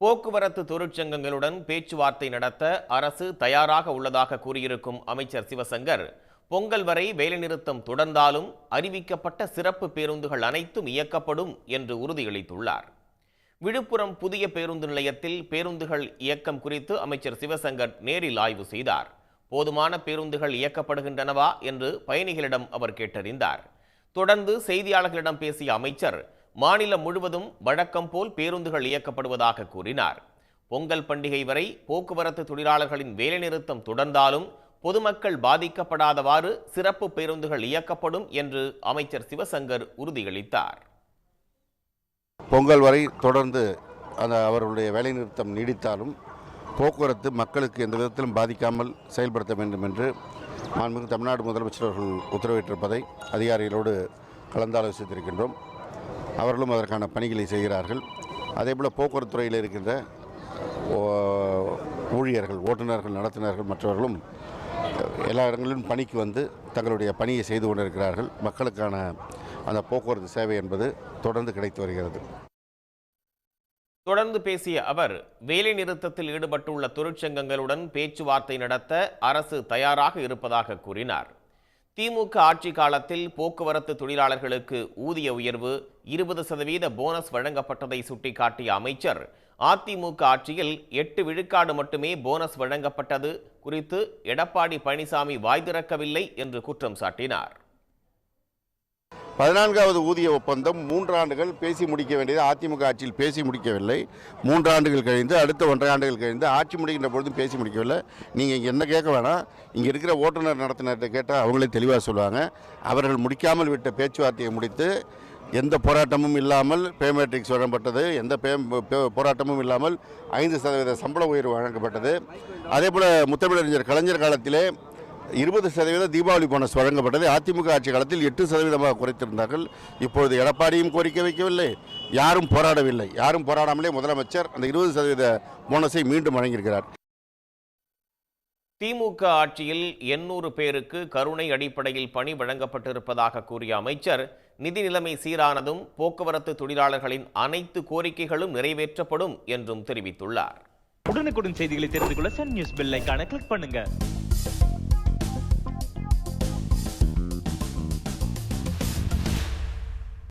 போக்குவரத்து தொழிற்சங்கங்களுடன் பேச்சுவார்த்தை நடத்த அரசு தயாராக உள்ளதாக கூறியிருக்கும் அமைச்சர் சிவசங்கர் பொங்கல் வரை வேலைநிறுத்தம் தொடர்ந்தாலும் அறிவிக்கப்பட்ட சிறப்பு பேருந்துகள் அனைத்தும் இயக்கப்படும் என்று உறுதியளித்துள்ளார். விழுப்புரம் புதிய பேருந்து நிலையத்தில் பேருந்துகள் இயக்கம் குறித்து அமைச்சர் சிவசங்கர் நேரில் ஆய்வு செய்தார். போதுமான பேருந்துகள் இயக்கப்படுகின்றனவா என்று பயணிகளிடம் அவர் கேட்டறிந்தார். தொடர்ந்து செய்தியாளர்களிடம் பேசிய அமைச்சர் மாநிலம் முழுவதும் வழக்கம் போல் பேருந்துகள் இயக்கப்படுவதாக கூறினார். பொங்கல் பண்டிகை வரை போக்குவரத்து தொழிலாளர்களின் வேலைநிறுத்தம் தொடர்ந்தாலும் பொதுமக்கள் பாதிக்கப்படாதவாறு சிறப்பு பேருந்துகள் இயக்கப்படும் என்று அமைச்சர் சிவசங்கர் உறுதியளித்தார். பொங்கல் வரை தொடர்ந்து அந்த அவர்களுடைய வேலைநிறுத்தம் நீடித்தாலும் போக்குவரத்து மக்களுக்கு எந்த விதத்திலும் பாதிக்காமல் செயல்படுத்த வேண்டும் என்று மாண்புமிகு தமிழ்நாடு முதலமைச்சர் அவர்கள் உத்தரவிட்டிருப்பதை அதிகாரிகளோடு கலந்தாலோசித்திருக்கின்றோம். அவர்களும் அதற்கான பணிகளை செய்கிறார்கள். அதேபோல் போக்குவரத்து துறையில் இருக்கின்ற ஊழியர்கள் ஓட்டுநர்கள் நடத்துனர்கள் மற்றவர்களும் எல்லா இடங்களிலும் பணிக்கு வந்து தங்களுடைய பணியை செய்து கொண்டிருக்கிறார்கள். மக்களுக்கான அந்த போக்குவரத்து சேவை என்பது தொடர்ந்து கிடைத்து வருகிறது. தொடர்ந்து பேசிய அவர் வேலை நிறுத்தத்தில் ஈடுபட்டுள்ள தொழிற்சங்கங்களுடன் பேச்சுவார்த்தை நடத்த அரசு தயாராக இருப்பதாக கூறினார். திமுக ஆட்சி காலத்தில் போக்குவரத்து தொழிலாளர்களுக்கு ஊதிய உயர்வு இருபது சதவீத போனஸ் வழங்கப்பட்டதை சுட்டிக்காட்டிய அமைச்சர் அதிமுக ஆட்சியில் எட்டு விழுக்காடு மட்டுமே போனஸ் வழங்கப்பட்டது குறித்து எடப்பாடி பழனிசாமி வாய் திறக்கவில்லை என்று குற்றம் சாட்டினார். பதினான்காவது ஊதிய ஒப்பந்தம் மூன்று ஆண்டுகள் பேசி முடிக்க வேண்டியது. அதிமுக ஆட்சியில் பேசி முடிக்கவில்லை. மூன்றாண்டுகள் கழிந்து அடுத்த ஒன்றரை ஆண்டுகள் கழிந்து ஆட்சி முடிக்கின்ற பொழுதும் பேசி முடிக்கவில்லை. நீங்கள் இங்கே என்ன கேட்க வேணாம் இங்கே இருக்கிற ஓட்டுநர் நடத்தினர்கிட்ட கேட்டால் அவங்களே தெளிவாக சொல்லுவாங்க. அவர்கள் முடிக்காமல் விட்ட பேச்சுவார்த்தையை முடித்து எந்த போராட்டமும் இல்லாமல் பேமெட்ரிக்ஸ் வழங்கப்பட்டது எந்த பே- போராட்டமும் இல்லாமல் ஐந்து சதவீத சம்பள உயர்வு வழங்கப்பட்டது. அதே போல் முத்தமிழறிஞர் கலைஞர் காலத்திலே இருபது சதவீத தீபாவளி போனஸ் வழங்கப்பட்டது. அதிமுக ஆட்சி காலத்தில் எட்டு சதவீதமாக குறைத்திருந்தார்கள். இப்பொழுது எடப்பாடியும் கோரிக்கை வைக்கவில்லை. யாரும் போராடவில்லை. யாரும் போராடாமலே முதலமைச்சர் அந்த இருபது சதவீத போனஸை மீண்டும் வழங்கியிருக்கிறார். திமுக ஆட்சியில் எண்ணூறு பேருக்கு கருணை அடிப்படையில் பணி வழங்கப்பட்டிருப்பதாக கூறிய அமைச்சர் நிதி நிலைமை சீரானதும் போக்குவரத்து தொழிலாளர்களின் அனைத்து கோரிக்கைகளும் நிறைவேற்றப்படும் என்றும் தெரிவித்துள்ளார். உடனுக்குடன் செய்திகளை தெரிந்து கொள்ள சன் நியூஸ் பெல் ஐகானை கிளிக் பண்ணுங்க.